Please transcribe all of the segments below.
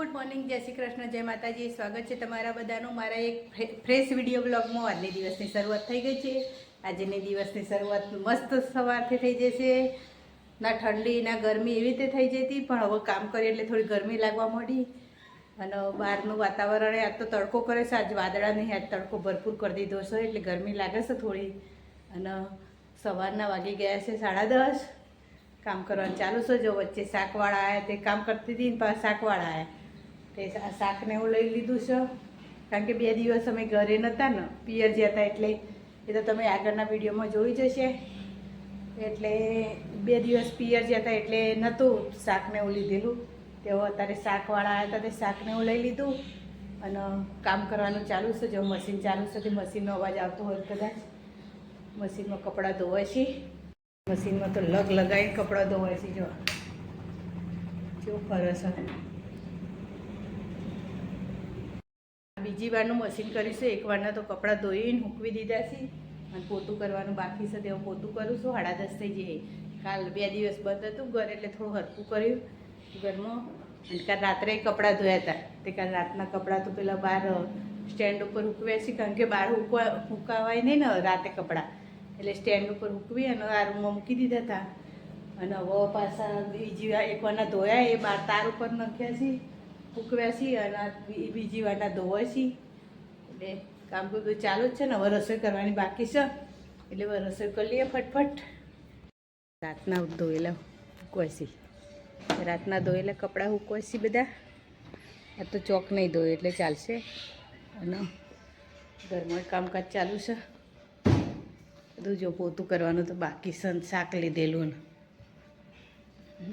Good morning જય શ્રી કૃષ્ણ, જય માતાજી. સ્વાગત છે તમારા બધાનું. મારા એક ફ્રેશ વીડિયો બ્લોગમાં આજની દિવસની શરૂઆત થઈ ગઈ છે. આજની દિવસની શરૂઆત મસ્ત સવારથી થઈ જશે. ના ઠંડી, ના ગરમી એવી રીતે થઈ જતી, પણ હવે કામ કરીએ એટલે થોડી ગરમી લાગવા માંડી. અને બહારનું વાતાવરણ આજ તો તડકો કરે છે. આજ વાદળા નહીં, આજ તડકો ભરપૂર કરી દીધો છે, એટલે ગરમી લાગે છે થોડી. અને સવારના વાગી ગયા છે સાડા દસ. કામ કરવાનું ચાલુ છે. જો વચ્ચે શાકવાળા આવ્યા તે કામ કરતી હતી શાકવાળા આવ્યા તે આ શાકને હું લઈ લીધું છે. કારણ કે બે દિવસ અમે ઘરે નહોતા ને પિયર ગયા હતા એટલે એ તો તમે આગળના વિડીયોમાં જોઈ જશે. એટલે બે દિવસ પિયર હતા એટલે નહોતું શાકને હું લીધેલું. તેઓ અત્યારે શાકવાળા આવ્યા હતા તે શાકને હું લઈ લીધું. અને કામ કરવાનું ચાલુ છે, જો મશીન ચાલુ છે તે મશીનનો અવાજ આવતો હોય કદાચ. મશીનમાં કપડાં ધોવાય છે. મશીનમાં તો લગ લગાવીને કપડાં ધોવાય છે, જો. કેવું ફરસ છે. બીજી વારનું મશીન કરીશું. એક વારના તો કપડાં ધોઈને મૂકવી દીધા છે. અને પોતું કરવાનું બાકી છે. તેવું પોતું કરું છું. સાડા દસ થઈ જાય કાલ બે દિવસ બંધ હતું ઘર, એટલે થોડું હરકું કર્યું. ઘરમાં. અને કાલ રાત્રે કપડાં ધોયા હતા. તે કાલ રાતના કપડાં તો પેલા બહાર સ્ટેન્ડ ઉપર હૂકવ્યા છે. કારણ કે બહાર હૂકવા, હૂકાવાય નહીં ને રાતે કપડાં. એટલે સ્ટેન્ડ ઉપર હૂકવી અને આ રૂમમાં મૂકી દીધા હતા. અને હવે પાછા બીજી એક વારના ધોયા. એ બાર તાર ઉપર નાખ્યા છે. મૂકવ્યા છીએ અને બીજી વારના ધોવાય છે એટલે કામ બધું ચાલુ જ છે ને, હવે રસોઈ કરવાની બાકી છે. એટલે હવે રસોઈ કરી લઈએ ફટફટ. રાતના ધોયેલા હુકવાય રાતના ધોયેલા કપડાં હુકવાય છે બધા. આ તો ચોક નહીં ધોય, એટલે ચાલશે. અને ઘરમાં કામકાજ ચાલુ છે. બધું જો પોતું કરવાનું તો બાકી છે શાક લીધેલું ને.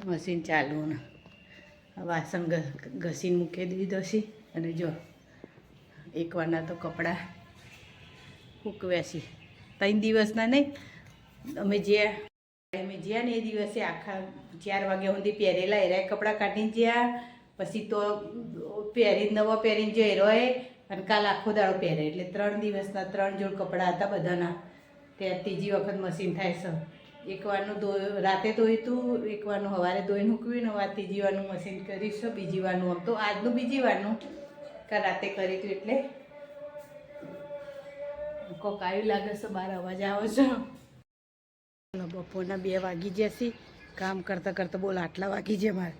મશીન ચાલુ ને. વાસણ ઘસીને મૂકી દીધો છે. અને જો એકવારના તો કપડાં સૂકવ્યા છે. ત્રણ દિવસના નહીં, અમે જ્યાં અમે જ્યાં ને એ દિવસે આખા ચાર વાગ્યા સુધી પહેરેલા એરાય કપડાં કાઢીને જ્યાં, પછી તો પહેરીને નવો પહેરીને જો એરોએ અને કાલ આખો દાડો પહેરે. એટલે ત્રણ દિવસના ત્રણ જોડ કપડાં હતા બધાના. ત્યાં ત્રીજી વખત મશીન થાય છે. એક વારનું ધો, રાતે ધોયું હતું એક વારનું સવારે ધોઈને મૂક્યું ને આ ત્રીજી વારનું મશીન કરીશું, બીજી વારનું આમ તો આજનું બીજી વારનું કાં રાતે કરી હતું એટલે? કોક આવી લાગે છે બહાર અવાજ આવે છે. બપોરના બે વાગી જશે કામ કરતાં કરતાં બોલ આટલા વાગી જાય મારે.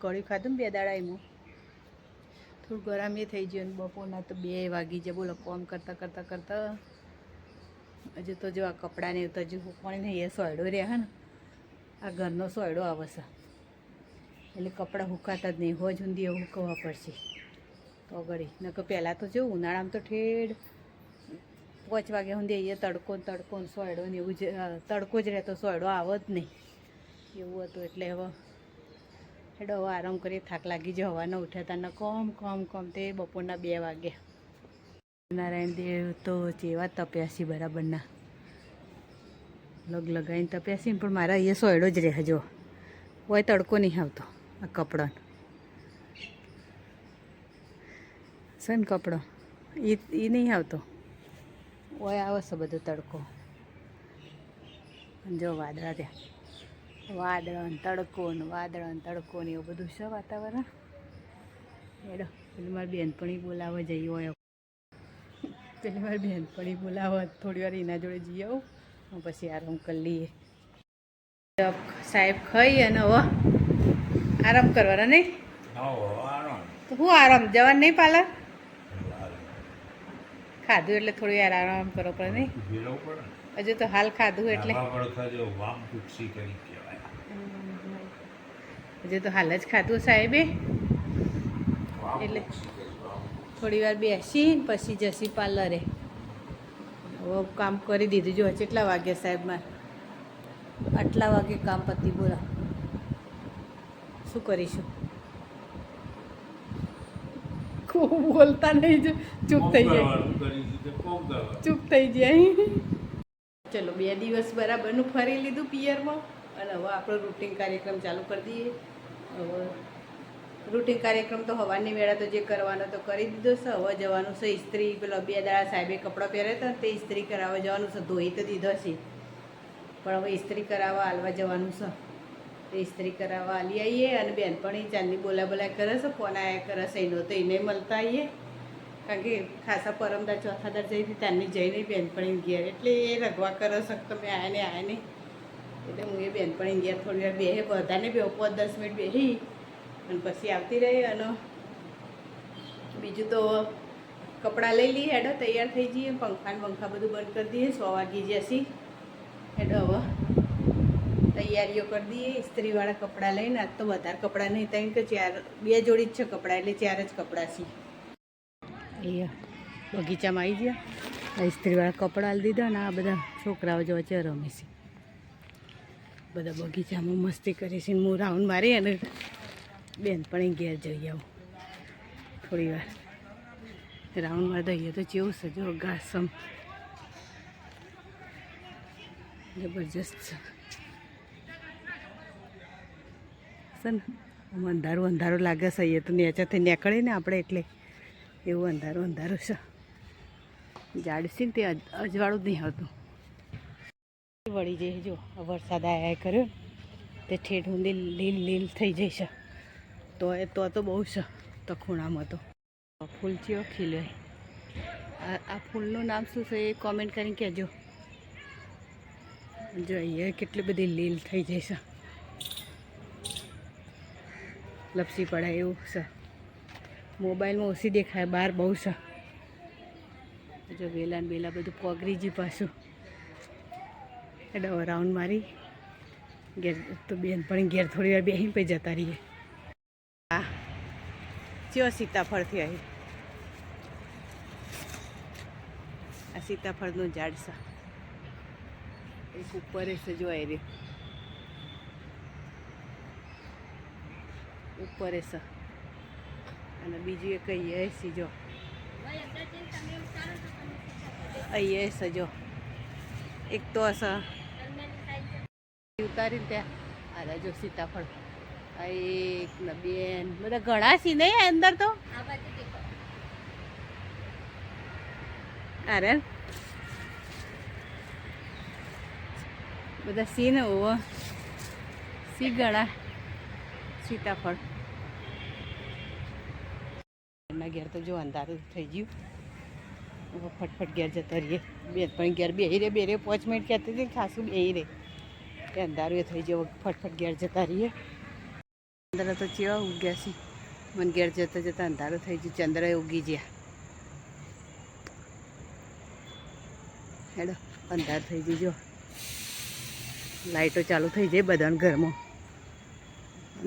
કઢી ખાધું બે દાડા એમાં? થોડું ગરમ એ થઈ ગયું બપોરના તો બે વાગી જાય બોલો, કામ કરતાં કરતાં કરતાં હજુ તો જો આ કપડાને એવું તો હજુ પણ નહીં, એ સોયડો રહ્યા ને. આ ઘરનો સોયડો આવે છે. એટલે કપડાં હુકાતા જ નહીં હોજ ઊંધી એવું હુકવવા પડશે. તો ઘડી નકર પહેલાં તો જો ઉનાળામાં તો ઠેડ પાંચ વાગે સુધી એ તડકો ને તડકો ને સોયડો ને એવું જ તડકો જ રહેતો, સોયડો આવે જ નહીં. એવું હતું એટલે હવે હેડો આરામ કરીએ, થાક લાગી જ હવાના ઉઠ્યા હતા ને કોમ કોમ કોમ તે બપોરના બે વાગ્યા. નારાયણ દેવ તો જેવા તપ્યા બરાબરના. લગ લગાવીને તપ્યા પણ મારા અહીંયા સોયડો જ રહે જો હોય તડકો નહીં આવતો, આ કપડાનો. છે ને કપડો? એ એ નહીં આવતો. ઓય આવે છે બધો તડકો. જો વાદળા ત્યાં વાદળ તડકો ને વાદળ તડકો ને એવું બધું છે વાતાવરણ. એડો એટલે મારી બેનપણી બોલાવવા જઈ હોય. પેલી વાર બહેનપણી બોલાવવા થોડી વાર એના જોડે જઈ આવું પછી આરામ કરી લઈએ. સાહેબ ખાઈ અને હવે આરામ કરવાના નહીં? તો હું આરામ? જવાનું નહીં પાર્લર? ખાધું એટલે થોડી વાર આરામ કરવો પડે નહીં? હજુ તો હાલ ખાધું એટલે. હજુ તો હાલ જ ખાધું સાહેબે. એટલે થોડી વાર બેસી પછી જશી પાર્લરે. હવે કામ કરી દીધું. જો કેટલા વાગે સાહેબ મારે? આટલા વાગે કામ પતી બોલા. શું કરીશું? ખૂબ બોલતા નહીં જો. ચૂપ થઈ જાય. ચૂપ થઈ જાય. ચલો બે દિવસ બરાબરનું ફરી લીધું પિયરમાં. અને હવે આપણો રૂટિન કાર્યક્રમ ચાલુ કરી દઈએ. હવે રૂટિન કાર્યક્રમ તો હવાની વેળા તો જે કરવાનો તો કરી દીધો છે. હવે જવાનું છે. ઇસ્ત્રી પેલો બે દાડા સાહેબે કપડાં પહેર્યા હતા ને તે ઇસ્ત્રી કરાવવા જવાનું છે. ધોઈ તો દીધો છે. પણ હવે ઇસ્ત્રી કરાવવા હાલવા જવાનું છે. તે ઇસ્ત્રી કરાવવા આલી આવીએ અને બેનપણી ચાંદની બોલા બોલા કરે છે. ફોન આયા કરે છે. એનો તો એને મળતા આવીએ કારણ કે ખાસા પરમદા ચોથા દર જઈ હતી ત્યાંની જઈને બેનપણી ઘેર એટલે એ રગવા કરે છે તમે આયા ને આયા નહીં એટલે હું એ બેનપણી ઘેર થોડી વાર બે બધાને બે પાંચ દસ મિનિટ બેસી અને પછી આવતી રહી અને બીજું તો કપડાં લઈ લઈએ હેડો, તૈયાર થઈ જઈએ. પંખાને પંખા બધું બંધ કરી દઈએ. સો વાગી જશે હેડો હવે તૈયારીઓ કરી દઈએ. ઇસ્ત્રીવાળા કપડાં લઈને. આજ તો વધારે કપડાં નહીં થાય કે ચાર, બે જોડી જ છે કપડાં, એટલે ચાર જ કપડાં છે. અહીંયા બગીચામાં આવી ગયા. ઇસ્ત્રીવાળા કપડાં દીધા ને આ બધા છોકરાઓ જો છે રમે બધા બગીચામાં મસ્તી કરી છે હું રાઉન્ડ મારી અને બેન પણ ઘેર જઈ આવું. થોડી વાર. રાઉન્ડમાં દઈએ તો જેવું છે, જો ઘાસમ. જબરજસ્ત છે. છે અંધારું અંધારું લાગે છે, અહીંયા તો નેચાથી નીકળે ને આપણે એટલે એવું અંધારું અંધારું છે. ઝાડ ને તે અજવાળું જ નહીં આવતું. વળી જઈ જો વરસાદ આયા કર્યો તે ઠેઠ ઊંધી લીલ લીલ થઈ જશે તો એ તો તો બહુ છે તો. હતો ફૂલ ચિયો ખીલે. આ ફૂલનું નામ શું છે એ કોમેન્ટ કરીને કહેજો. જો અહીંયા કેટલી બધી લીલ થઈ જશે લપસી પડાય એવું છે. મોબાઈલમાં ઓછી દેખાય, બહાર બહુ છે. જો વેલા ને બેલા બધું પોગરી જી પાછું. એટલે રાઉન્ડ મારી. ઘેર, તો બેન પણ ઘેર થોડી વાર બેસીને પછી જતા રહીએ. હા ચિયો સીતાફળથી અહીં? આ સીતાફળનું ઝાડ છે એક ઉપર સજવાય રહ્યું. ઉપર છે અને બીજું એક અહીંયા સીજો. અહીંયા સજો. એક તો હશે ઉતારી ત્યાં. આ રાજો સીતાફળ. એક ને બેન. બધા ઘણા સીન નહીં અંદર તો? અરે. બધા સિંહ હોવો સિંહ સી ઘણા સીતાફળ. એમના ઘેર તો જો અંધારું થઈ ગયું. હવે ફટફટ ઘેર જતા રહીએ. બે પણ ઘેર બેહી રે બે રે. પાંચ મિનિટ કહેતી હતી ખાસું બેહી રે. કે અંધારું એ થઈ ગયું. ફટફટ ઘેર જતા રહીએ. ચંદ્ર તો ચેવા ઉગ્યા છે. મને ઘેર જતા જતા અંધારું થઈ ગયું ચંદ્ર ઉગી ગયા. હેડો, અંધાર થઈ ગયું લાઈટો ચાલુ થઈ જાય બધાને ઘરમાં.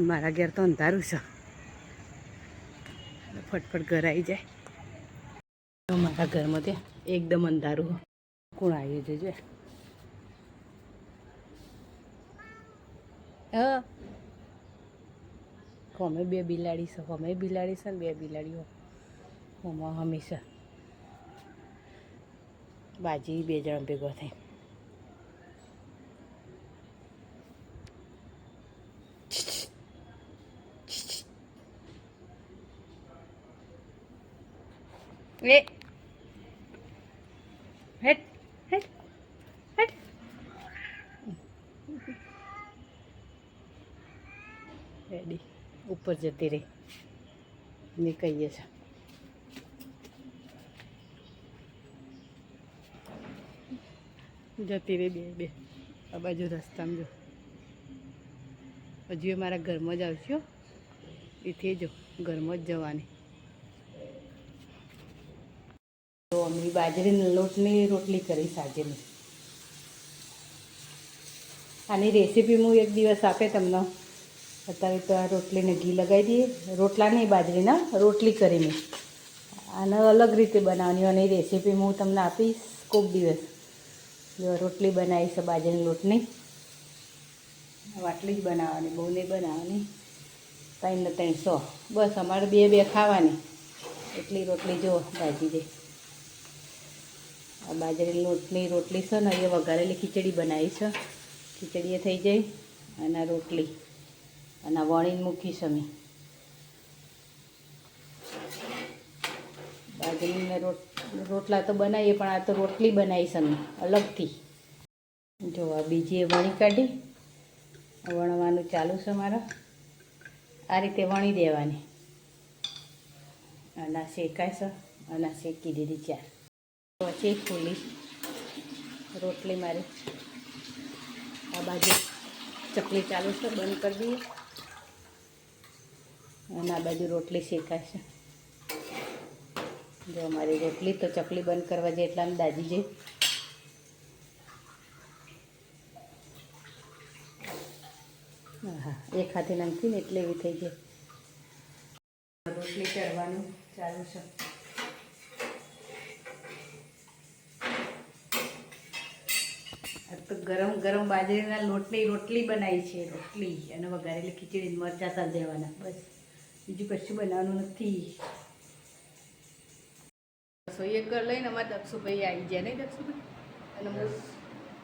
મારા ઘેર તો અંધારું છે. ફટફટ ઘર આવી જાય. તો મારા ઘરમાં ત્યાં એકદમ અંધારું કોણ આવ્યું જજો હા અમે બે બિલાડી છે. અમે બિલાડી છે ને બે બિલાડીઓ. હોમાં હંમેશા બાજી બે જણ ભેગો થઈ એ જતી રહી. નીકળીએ કહીએ છે જતી રહી બે બે. આ બાજુ રસ્તામાં જો. હજુ એ મારા ઘરમાં જ આવશે. એથી જો, ઘરમાં જ જવાની. તો અમે બાજરીના લોટની રોટલી કરી સાજેની. આની રેસીપી હું એક દિવસ આપે તમને. અત્યારે તો આ રોટલીને ઘી લગાવી દઈએ. રોટલા નહીં બાજરીના, રોટલી કરીને. આને અલગ રીતે બનાવવાની અને રેસીપી હું તમને આપીશ કોક દિવસ. જો રોટલી બનાવી છે બાજરીની લોટની આટલી જ બનાવવાની, બહુ નહીં બનાવવાની. ત્રણ ને ત્રણસો બસ અમારે બે બે ખાવાની. એટલી રોટલી જો ભાજી દે. આ બાજરી લોટની રોટલી છે ને એ વઘારેલી ખીચડી બનાવી છે. ખીચડી થઈ જાય અને રોટલી. અને વણીને મૂકીશ અમે. બાજરીને રોટ, રોટલા તો બનાવીએ, પણ આ તો રોટલી બનાવીશ અમે, અલગથી. જો આ બીજી વણી કાઢી. વણવાનું ચાલુ છે મારે. આ રીતે વણી દેવાની. અને શેકાય છે, અને શેકી દીધી ચાર. પછી ફૂલી રોટલી મારી. આ બાજુ ચકલી ચાલુ છે, બંધ કરી દઈએ. અને આ બાજુ રોટલી શેકાશે. જો મારી રોટલી તો ચકલી બંધ કરવા જાય એટલામાં દાજી જઈ હા એક હાથે નાખી ને એટલે એવી થઈ જાય. રોટલી કરવાનું ચાલુ છે. તો ગરમ ગરમ બાજરીના લોટની રોટલી બનાવી છે, રોટલી અને વઘારેલી ખીચડી મરચાં તાલ દેવાના, બસ. બીજું કશું બનાવવાનું નથી. રસોઈ એક કર લઈને અમારા દક્ષુભાઈ આવી ગયા નહીં દક્ષુભાઈ? અને હું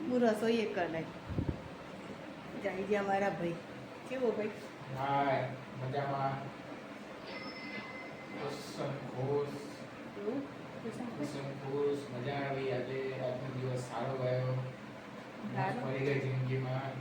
હું રસોઈ કર લઈ. જાય ગયા મારા ભાઈ. કેવો ભાઈ? મજામાં. મજા આવી આજે. આજનો દિવસ સારો ગયો? પડી ગઈ જિંદગીમાં.